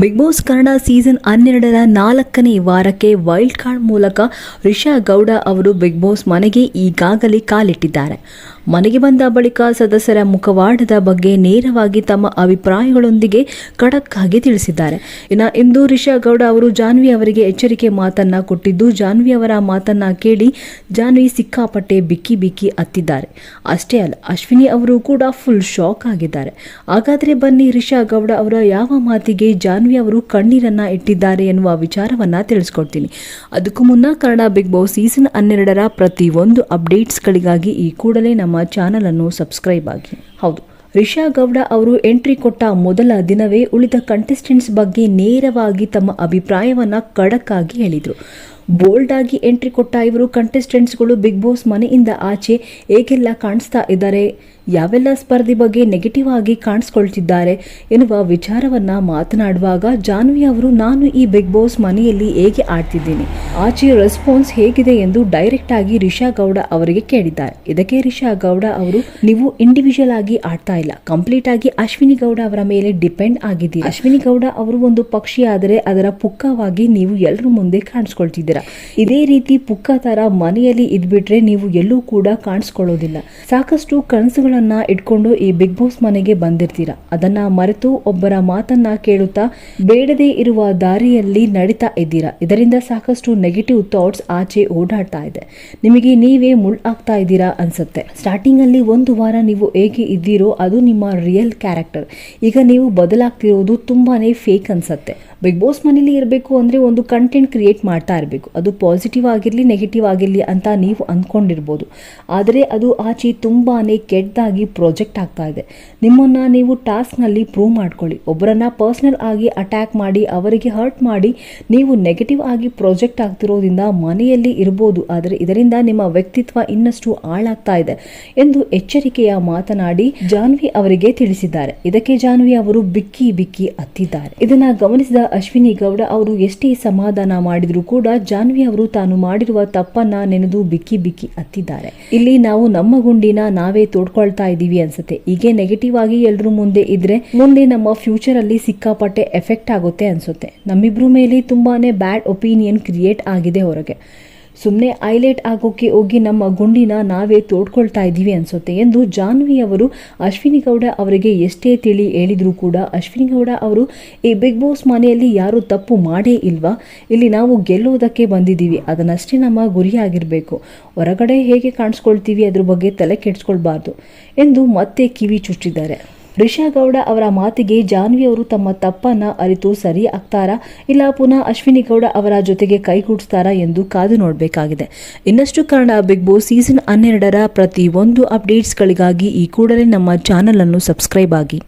Big boss Kannada season ಹನ್ನೆರಡರ ನಾಲ್ಕನೇ ವಾರಕ್ಕೆ ವೈಲ್ಡ್ ಕಾರ್ಡ್ ಮೂಲಕ ರಿಷಾ ಗೌಡ ಅವರು ಬಿಗ್ ಬಾಸ್ ಮನೆಗೆ ಈಗಾಗಲೇ ಕಾಲಿಟ್ಟಿದ್ದಾರೆ. ಮನೆಗೆ ಬಂದ ಬಳಿಕ ಸದಸ್ಯರ ಮುಖವಾಡದ ಬಗ್ಗೆ ನೇರವಾಗಿ ತಮ್ಮ ಅಭಿಪ್ರಾಯಗಳೊಂದಿಗೆ ಖಡಕ್ ಆಗಿ ತಿಳಿಸಿದ್ದಾರೆ. ಇನ್ನು ಇಂದು ರಿಷಾ ಗೌಡ ಅವರು ಜಾನ್ವಿ ಅವರಿಗೆ ಎಚ್ಚರಿಕೆ ಮಾತನ್ನ ಕೊಟ್ಟಿದ್ದು, ಜಾನ್ವಿ ಅವರ ಮಾತನ್ನ ಕೇಳಿ ಜಾನ್ವಿ ಸಿಕ್ಕಾಪಟ್ಟೆ ಬಿಕ್ಕಿ ಬಿಕ್ಕಿ ಅತ್ತಿದ್ದಾರೆ ಅಷ್ಟೇ ಅಲ್ಲ, ಅಶ್ವಿನಿ ಅವರು ಕೂಡ ಫುಲ್ ಶಾಕ್ ಆಗಿದ್ದಾರೆ. ಹಾಗಾದ್ರೆ ಬನ್ನಿ ರಿಷಾ ಗೌಡ ಅವರ ಯಾವ ಮಾತಿಗೆ ಜಾನ್ವಿ ಅವರು ಕಣ್ಣೀರನ್ನ ಇಟ್ಟಿದ್ದಾರೆ ಎನ್ನುವ ವಿಚಾರವನ್ನ ತಿಳಿಸ್ಕೊಡ್ತೀನಿ. ಅದಕ್ಕೂ ಮುನ್ನ ಕನ್ನಡ ಬಿಗ್ ಬಾಸ್ ಸೀಸನ್ ಹನ್ನೆರಡರ ಪ್ರತಿ ಒಂದು ಅಪ್ಡೇಟ್ಸ್ಗಳಿಗಾಗಿ ಈ ಕೂಡಲೇ ನಮ್ಮ ಚಾನಲ್ ಅನ್ನು ಸಬ್ಸ್ಕ್ರೈಬ್ ಆಗಿ. ಹೌದು, ರಿಷಾ ಗೌಡ ಅವರು ಎಂಟ್ರಿ ಕೊಟ್ಟ ಮೊದಲ ದಿನವೇ ಉಳಿದ ಕಂಟೆಸ್ಟೆಂಟ್ಸ್ ಬಗ್ಗೆ ನೇರವಾಗಿ ತಮ್ಮ ಅಭಿಪ್ರಾಯವನ್ನು ಖಡಕ್ ಆಗಿ ಹೇಳಿದರು. ಬೋಲ್ಡ್ ಆಗಿ ಎಂಟ್ರಿ ಕೊಟ್ಟ ಇವರು ಕಂಟೆಸ್ಟೆಂಟ್ಸ್ಗಳು ಬಿಗ್ ಬಾಸ್ ಮನೆಯಿಂದ ಆಚೆ ಹೇಗೆಲ್ಲ ಕಾಣಿಸ್ತಾ ಇದ್ದಾರೆ, ಯಾವೆಲ್ಲ ಸ್ಪರ್ಧೆ ಬಗ್ಗೆ ನೆಗೆಟಿವ್ ಆಗಿ ಕಾಣಿಸ್ಕೊಳ್ತಿದ್ದಾರೆ ಎನ್ನುವ ವಿಚಾರವನ್ನ ಮಾತನಾಡುವಾಗ ಜಾನ್ವಿ ಅವರು, ನಾನು ಈ ಬಿಗ್ ಬಾಸ್ ಮನೆಯಲ್ಲಿ ಹೇಗೆ ಆಡ್ತಿದ್ದೀನಿ, ಆಚೆ ರೆಸ್ಪಾನ್ಸ್ ಹೇಗಿದೆ ಎಂದು ಡೈರೆಕ್ಟ್ ಆಗಿ ರಿಷಾ ಗೌಡ ಅವರಿಗೆ ಕೇಳಿದ್ದಾರೆ. ಇದಕ್ಕೆ ರಿಷಾ ಗೌಡ ಅವರು, ನೀವು ಇಂಡಿವಿಜುವಲ್ ಆಗಿ ಆಡ್ತಾ ಇಲ್ಲ ಕಂಪ್ಲೀಟ್ ಆಗಿ ಅಶ್ವಿನಿ ಗೌಡ ಅವರ ಮೇಲೆ ಡಿಪೆಂಡ್ ಆಗಿದ್ದೀರಿ. ಅಶ್ವಿನಿ ಗೌಡ ಅವರು ಒಂದು ಪಕ್ಷಿ ಆದರೆ ಅದರ ಪುಕ್ಕವಾಗಿ ನೀವು ಎಲ್ಲರ ಮುಂದೆ ಕಾಣಿಸ್ಕೊಳ್ತಿದ್ದೀರಾ. ಇದೇ ರೀತಿ ಪುಕ್ಕ ತರ ಮನೆಯಲ್ಲಿ ಇದ್ಬಿಟ್ರೆ ನೀವು ಎಲ್ಲೂ ಕೂಡ ಕಾಣಿಸ್ಕೊಳ್ಳೋದಿಲ್ಲ. ಸಾಕಷ್ಟು ಕನಸುಗಳನ್ನ ಇಟ್ಕೊಂಡು ಈ ಬಿಗ್ ಬಾಸ್ ಮನೆಗೆ ಬಂದಿರ್ತೀರಾ. ಅದನ್ನ ಮರೆತು ಒಬ್ಬರ ಮಾತನ್ನ ಕೇಳುತ್ತಾ ಬೇಡದೇ ಇರುವ ದಾರಿಯಲ್ಲಿ ನಡೀತಾ ಇದ್ದೀರಾ. ಇದರಿಂದ ಸಾಕಷ್ಟು ನೆಗೆಟಿವ್ ಥಾಟ್ಸ್ ಆಚೆ ಓಡಾಡ್ತಾ ಇದೆ. ನಿಮಗೆ ನೀವೇ ಮುಳ್ ಆಗ್ತಾ ಇದ್ದೀರಾ ಅನ್ಸುತ್ತೆ. ಸ್ಟಾರ್ಟಿಂಗ್ ಅಲ್ಲಿ ಒಂದು ವಾರ ನೀವು ಹೇಗೆ ಇದ್ದೀರೋ ಅದು ನಿಮ್ಮ ರಿಯಲ್ ಕ್ಯಾರೆಕ್ಟರ್ ಈಗ ನೀವು ಬದಲಾಗ್ತಿರೋದು ತುಂಬಾನೇ ಫೇಕ್ ಅನ್ಸುತ್ತೆ. ಬಿಗ್ ಬಾಸ್ ಮನೇಲಿ ಇರಬೇಕು ಅಂದ್ರೆ ಒಂದು ಕಂಟೆಂಟ್ ಕ್ರಿಯೇಟ್ ಮಾಡ್ತಾ ಇರಬೇಕು. ಅದು ಪಾಸಿಟಿವ್ ಆಗಿರಲಿ ನೆಗೆಟಿವ್ ಆಗಿರಲಿ ಅಂತ ನೀವು ಅಂದ್ಕೊಂಡಿರ್ಬೋದು. ಆದರೆ ಅದು ಆಚೆ ತುಂಬಾ ಕೆಟ್ಟದಾಗಿ ಪ್ರಾಜೆಕ್ಟ್ ಆಗ್ತಾ ಇದೆ. ನಿಮ್ಮನ್ನು ನೀವು ಟಾಸ್ಕ್ನಲ್ಲಿ ಪ್ರೂವ್ ಮಾಡ್ಕೊಳ್ಳಿ. ಒಬ್ಬರನ್ನ ಪರ್ಸ್ನಲ್ ಆಗಿ ಅಟ್ಯಾಕ್ ಮಾಡಿ, ಅವರಿಗೆ ಹರ್ಟ್ ಮಾಡಿ, ನೀವು ನೆಗೆಟಿವ್ ಆಗಿ ಪ್ರಾಜೆಕ್ಟ್ ಆಗ್ತಿರೋದ್ರಿಂದ ಮನೆಯಲ್ಲಿ ಇರ್ಬೋದು. ಆದರೆ ಇದರಿಂದ ನಿಮ್ಮ ವ್ಯಕ್ತಿತ್ವ ಇನ್ನಷ್ಟು ಹಾಳಾಗ್ತಾ ಇದೆ ಎಂದು ಎಚ್ಚರಿಕೆಯ ಮಾತನಾಡಿ ಜಾನ್ವಿ ಅವರಿಗೆ ತಿಳಿಸಿದ್ದಾರೆ. ಇದಕ್ಕೆ ಜಾನ್ವಿ ಅವರು ಬಿಕ್ಕಿ ಬಿಕ್ಕಿ ಅತ್ತಿದ್ದಾರೆ ಇದನ್ನ ಗಮನಿಸಿದ ಅಶ್ವಿನಿ ಗೌಡ ಅವರು ಎಷ್ಟೇ ಸಮಾಧಾನ ಮಾಡಿದ್ರು ಕೂಡ ಜಾನ್ವಿ ಅವರು ತಾನು ಮಾಡಿರುವ ತಪ್ಪನ್ನ ನೆನೆದು ಬಿಕ್ಕಿ ಬಿಕ್ಕಿ ಅತ್ತಿದ್ದಾರೆ. ಇಲ್ಲಿ ನಾವು ನಮ್ಮ ಗುಂಡಿನ ನಾವೇ ತೋಡ್ಕೊಳ್ತಾ ಇದ್ದೀವಿ ಅನ್ಸುತ್ತೆ. ಹೀಗೆ ನೆಗೆಟಿವ್ ಆಗಿ ಎಲ್ಲರೂ ಮುಂದೆ ಇದ್ರೆ ಮುಂದೆ ನಮ್ಮ ಫ್ಯೂಚರ್ ಅಲ್ಲಿ ಸಿಕ್ಕಾಪಟ್ಟೆ ಎಫೆಕ್ಟ್ ಆಗುತ್ತೆ ಅನ್ಸುತ್ತೆ. ನಮ್ಮಿಬ್ರು ಮೇಲೆ ತುಂಬಾನೇ ಬ್ಯಾಡ್ ಒಪಿನಿಯನ್ ಕ್ರಿಯೇಟ್ ಆಗಿದೆ ಹೊರಗೆ. ಸುಮ್ಮನೆ ಐಲೈಟ್ ಆಗೋಕೆ ಹೋಗಿ ನಮ್ಮ ಗುಂಡಿನ ನಾವೇ ತೋಡ್ಕೊಳ್ತಾ ಇದ್ದೀವಿ ಅನ್ಸುತ್ತೆ ಎಂದು ಜಾನ್ವಿ ಅವರು ಅಶ್ವಿನಿ ಗೌಡ ಅವರಿಗೆ ಎಷ್ಟೇ ತಿಳಿ ಹೇಳಿದರೂ ಕೂಡ ಅಶ್ವಿನಿ ಗೌಡ ಅವರು ಈ ಬಿಗ್ ಬಾಸ್ ಮನೆಯಲ್ಲಿ ಯಾರು ತಪ್ಪು ಮಾಡೇ ಇಲ್ವಾ? ಇಲ್ಲಿ ನಾವು ಗೆಲ್ಲೋದಕ್ಕೆ ಬಂದಿದ್ದೀವಿ, ಅದನ್ನಷ್ಟೇ ನಮ್ಮ ಗುರಿಯಾಗಿರಬೇಕು. ಹೊರಗಡೆ ಹೇಗೆ ಕಾಣಿಸ್ಕೊಳ್ತೀವಿ ಅದ್ರ ಬಗ್ಗೆ ತಲೆ ಕೆಡಿಸ್ಕೊಳ್ಬಾರ್ದು ಎಂದು ಮತ್ತೆ ಕಿವಿ ಚುಚ್ಚಿದ್ದಾರೆ. ರಿಷಾ ಗೌಡ ಅವರ ಮಾತಿಗೆ ಜಾನ್ವಿ ಅವರು ತಮ್ಮ ತಪ್ಪನ್ನ ಅರಿತು ಸರಿ ಆಗ್ತಾರಾ ಇಲ್ಲ ಪುನಃ ಅಶ್ವಿನಿ ಗೌಡ ಅವರ ಜೊತೆಗೆ ಕೈಗೂಡಿಸ್ತಾರಾ ಎಂದು ಕಾದು ನೋಡಬೇಕಾಗಿದೆ. ಇನ್ನಷ್ಟು ಕಾರಣ ಬಿಗ್ ಬಾಸ್ ಸೀಸನ್ ಹನ್ನೆರಡರ ಪ್ರತಿ ಒಂದು ಅಪ್ಡೇಟ್ಸ್ಗಳಿಗಾಗಿ ಈ ಕೂಡಲೇ ನಮ್ಮ ಚಾನಲ್ ಅನ್ನು ಸಬ್ಸ್ಕ್ರೈಬ್ ಆಗಿ.